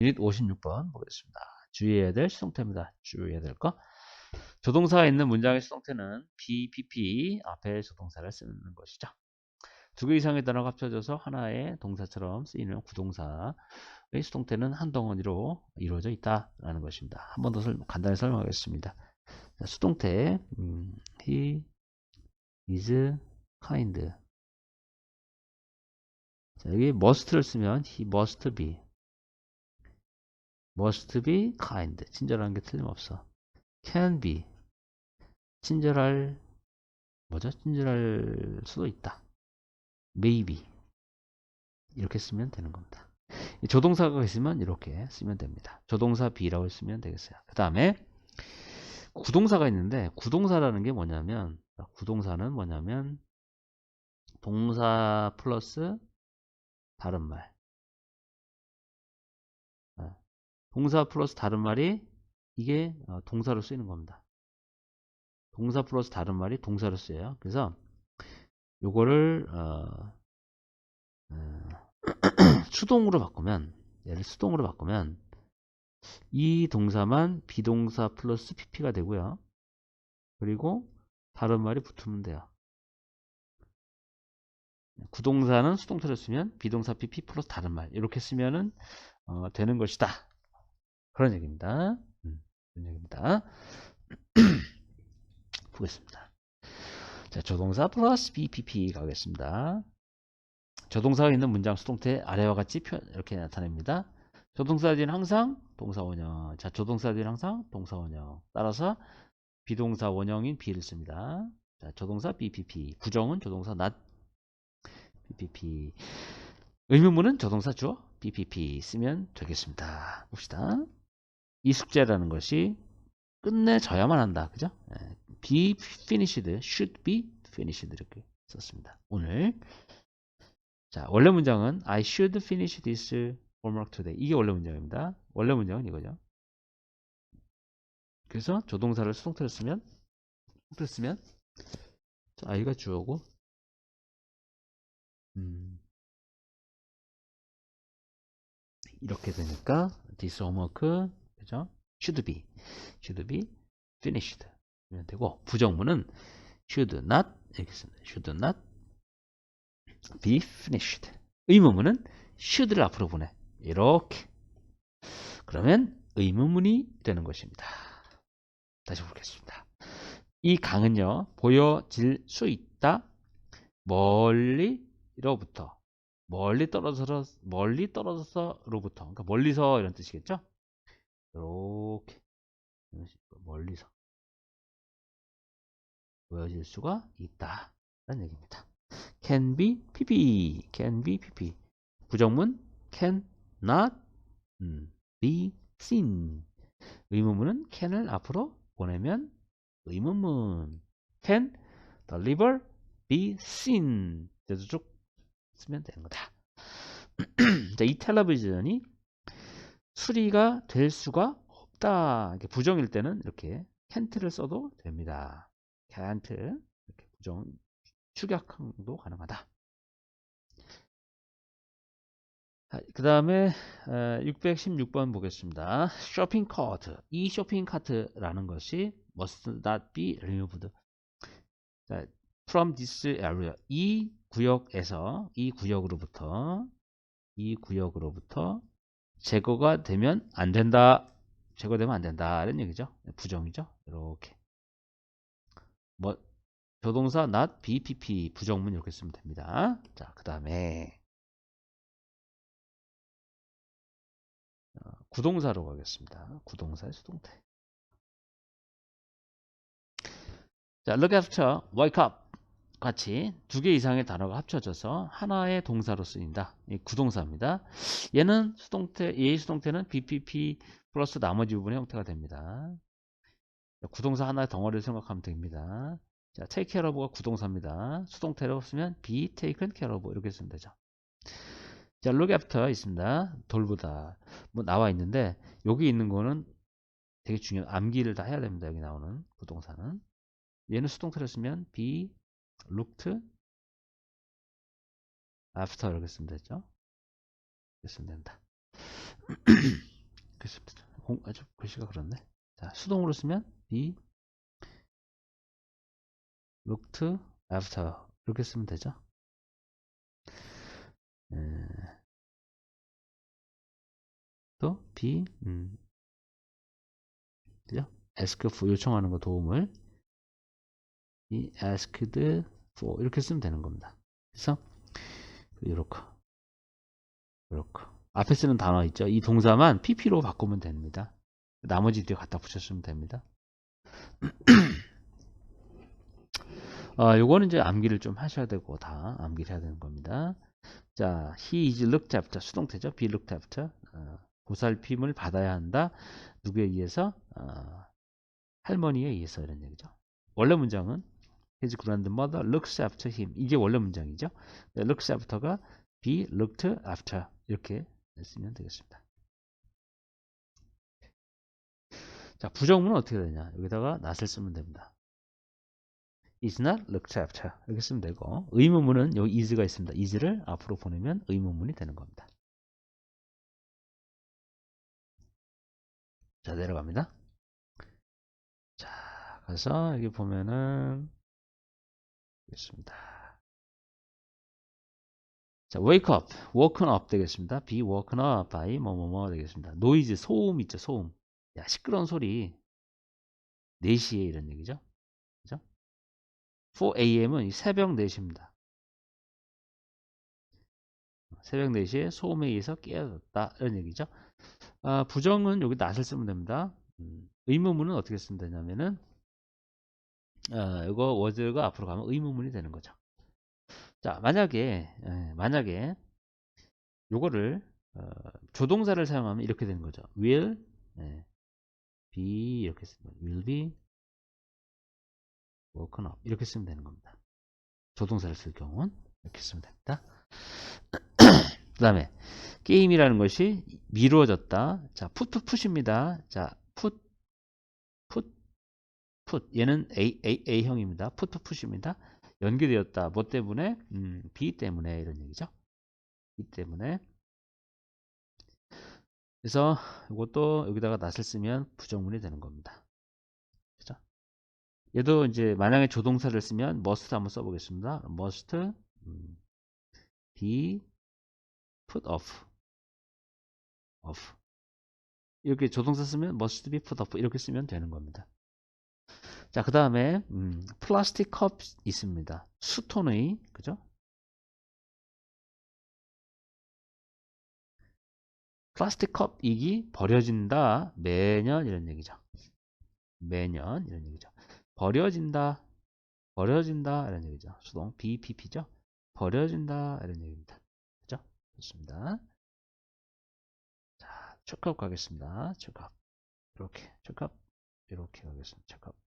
유닛 56번 보겠습니다. 주의해야 될 수동태입니다. 주의해야 될 거. 조동사가 있는 문장의 수동태는 BPP 앞에 조동사를 쓰는 것이죠. 두 개 이상의 단어가 합쳐져서 하나의 동사처럼 쓰이는 구동사의 수동태는 한 덩어리로 이루어져 있다라는 것입니다. 한 번 더 간단히 설명하겠습니다. 자, 수동태 음, he is kind 자, 여기 must를 쓰면 he must be must be kind. 친절한 게 틀림없어. can be. 친절할 뭐죠? 친절할 수도 있다. maybe. 이렇게 쓰면 되는 겁니다. 조동사가 있으면 이렇게 쓰면 됩니다. 조동사 be라고 쓰면 되겠어요. 그 다음에 구동사가 있는데 구동사라는 게 뭐냐면 구동사는 뭐냐면 동사 플러스 다른 말 동사 플러스 다른 말이 이게 어, 동사로 쓰이는 겁니다 동사 플러스 다른 말이 동사로 쓰여요 그래서 요거를 어, 어, 수동으로 바꾸면 얘를 수동으로 바꾸면 이 동사만 비동사 플러스 pp가 되고요. 그리고 다른 말이 붙으면 돼요. 구동사는 수동태를 쓰면 비동사 pp 플러스 다른 말 이렇게 쓰면은 어, 되는 것이다. 그런 얘기입니다. 음, 그런 얘기입니다. 보겠습니다. 자, 조동사 플러스 bpp 가겠습니다. 조동사가 있는 문장 수동태 아래와 같이 표현 이렇게 나타냅니다. 조동사 뒤는 항상 동사 원형. 자, 조동사 뒤는 항상 동사 원형. 따라서 비동사 원형인 be를 씁니다. 자, 조동사 bpp. 부정은 조동사 not bpp. 의문문은 조동사 주어 bpp 쓰면 되겠습니다. 봅시다. 이 숙제라는 것이 끝내져야만 한다. 그죠? 예, be finished, should be finished 이렇게 썼습니다. 오늘 자, 원래 문장은 I should finish this homework today. 이게 원래 문장입니다. 원래 문장은 이거죠. 그래서 조동사를 수동태로 쓰면 수동태로 쓰면 자, I가 주어고 음, 이렇게 되니까 this homework 그죠? should be should be finished 면 되고 부정문은 should not 이렇게 씁니다. should not be finished. 의문문은 should를 앞으로 보내. 이렇게. 그러면 의문문이 되는 것입니다. 다시 보겠습니다. 이 강은요, 보여질 수 있다. 멀리로부터. 멀리 떨어져서, 멀리 떨어져서로부터. 그러니까 멀리서 이런 뜻이겠죠? 이렇게. 멀리서. 보여질 수가 있다. 라는 얘기입니다. can be pp can be pp 부정문 can not 음, be seen 의문문은 can을 앞으로 보내면 의문문 can deliver be seen 쭉 쓰면 되는 거다 자, 이 텔레비전이 수리가 될 수가 없다 이렇게 부정일 때는 이렇게 can't를 써도 됩니다 can't 이렇게 부정 축약도 가능하다. 그 다음에 616번 보겠습니다. 쇼핑 카트. 이 쇼핑 카트라는 것이 must not be removed. 자, from this area. 이 구역에서 이 구역으로부터 이 구역으로부터 제거가 되면 안 된다. 제거되면 안 된다. 이런 얘기죠. 부정이죠. 이렇게. 뭐 조동사 not bpp 부정문 이렇게 쓰면 됩니다. 자, 그 다음에 어, 구동사로 가겠습니다. 구동사의 수동태. 자, look after, wake up 같이 두 개 이상의 단어가 합쳐져서 하나의 동사로 쓰인다. 이 구동사입니다. 얘는 수동태, 얘의 수동태는 bpp 플러스 나머지 부분의 형태가 됩니다. 구동사 하나의 덩어리를 생각하면 됩니다. 자, take care of가 구동사입니다. 수동태로 쓰면 be taken care of 이렇게 쓰면 되죠. 자, look after 있습니다. 돌보다 뭐 나와 있는데 여기 있는 거는 되게 중요한 암기를 다 해야 됩니다. 여기 나오는 부동사는 얘는 수동태로 쓰면 be looked after 이렇게 쓰면 되죠. 이렇게 쓰면 된다. 공, 아주 글씨가 그렇네. 자, 수동으로 쓰면 be looked after 이렇게 쓰면 되죠. 에, 또 be 음, 그죠? ask for 요청하는 거 도움을 be asked for 이렇게 쓰면 되는 겁니다. 그래서 이렇게 이렇게 앞에 쓰는 단어 있죠? 이 동사만 pp로 바꾸면 됩니다. 나머지 뒤에 갖다 붙였으면 됩니다. 아, 요거는 이제 암기를 좀 하셔야 되고 다 암기를 해야 되는 겁니다. 자, he is looked after 수동태죠. be looked after 어, 보살핌을 받아야 한다. 누구에 의해서? 어, 할머니에 의해서 이런 얘기죠. 원래 문장은 his grandmother looks after him 이게 원래 문장이죠. 네, looks after가 be looked after 이렇게 쓰면 되겠습니다. 자, 부정문은 어떻게 되냐? 여기다가 not을 쓰면 됩니다. is not looked after 이렇게 쓰면 되고 의문문은 여기 is가 있습니다. is를 앞으로 보내면 의문문이 되는 겁니다. 자 내려갑니다. 자 그래서 여기 보면은 있습니다. 자 wake up, woken up 되겠습니다. be woken up by 뭐뭐뭐 되겠습니다. noise 소음 있죠 소음. 야 시끄러운 소리 4시에 이런 얘기죠. 4am은 새벽 4시입니다. 새벽 4시에 소음에 의해서 깨어졌다. 이런 얘기죠. 아, 부정은 여기 낫을 쓰면 됩니다. 음, 의문문은 어떻게 쓰면 되냐면은, 아, 이거 워즈가 앞으로 가면 의문문이 되는 거죠. 자, 만약에, 예, 만약에, 요거를, 어, 조동사를 사용하면 이렇게 되는 거죠. will, 예, be, 이렇게 쓰면, will be, woken up 이렇게 쓰면 되는 겁니다. 조동사를 쓸 경우는 이렇게 쓰면 됩니다. 그 다음에 게임이라는 것이 미루어졌다. 자, put입니다. 자, put, put. 얘는 A, A, A형입니다. put, put입니다. 연계되었다. 뭐 때문에? 음, B 때문에 이런 얘기죠. B 때문에. 그래서 이것도 여기다가 낫을 쓰면 부정문이 되는 겁니다. 얘도 이제 만약에 조동사를 쓰면 must 한번 써보겠습니다. must 음, be put off. off. 이렇게 조동사 쓰면 must be put off 이렇게 쓰면 되는 겁니다. 자, 그 다음에 음, 플라스틱 컵 있습니다. 수톤의 그죠? 플라스틱 컵 이기 버려진다 매년 이런 얘기죠. 매년 이런 얘기죠. 버려진다. 버려진다. 이런 얘기죠. 수동 BPP죠. 버려진다. 이런 얘기입니다. 그죠? 좋습니다. 자, 체크업 가겠습니다. 체크업. 이렇게. 체크업. 이렇게 가겠습니다. 체크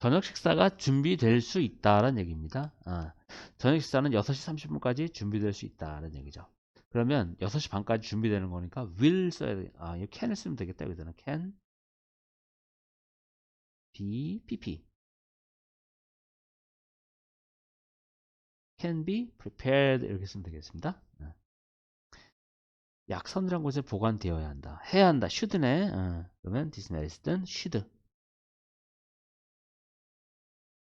저녁 식사가 준비될 수 있다라는 얘기입니다. 아, 저녁 식사는 6시 30분까지 준비될 수 있다라는 얘기죠. 그러면 6시 반까지 준비되는 거니까 will 써야 돼. 아, 이 can을 쓰면 되겠다. 여기서는 can be pp can be prepared 이렇게 쓰면 되겠습니다. 어. 약선이란 곳에 보관되어야 한다. 해야 한다. should네. 어. 그러면 this medicine should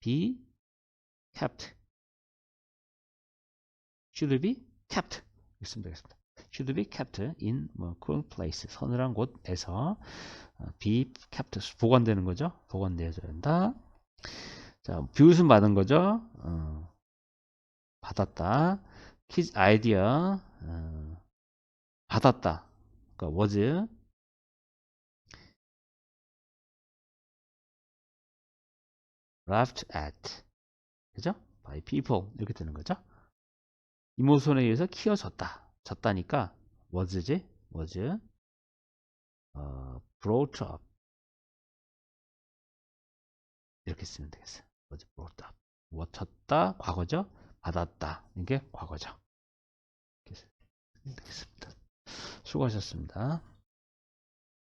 be kept. should be kept. 쓰면 되겠습니다. should be kept in 뭐 cool place. 서늘한 곳에서 be kept 보관되는 거죠. 보관되어야 된다. 자, 비웃음 받은 거죠. 어, 받았다. his idea 어, 받았다. 그러니까 was laughed at 그죠? by people 이렇게 되는 거죠. 이모손에 의해서 키워졌다. 졌다니까 was지 was 어, brought up 이렇게 쓰면 되겠어요. was brought up 워쳤다 과거죠. 받았다 이게 과거죠. 이렇게 쓰면 되겠습니다. 수고하셨습니다.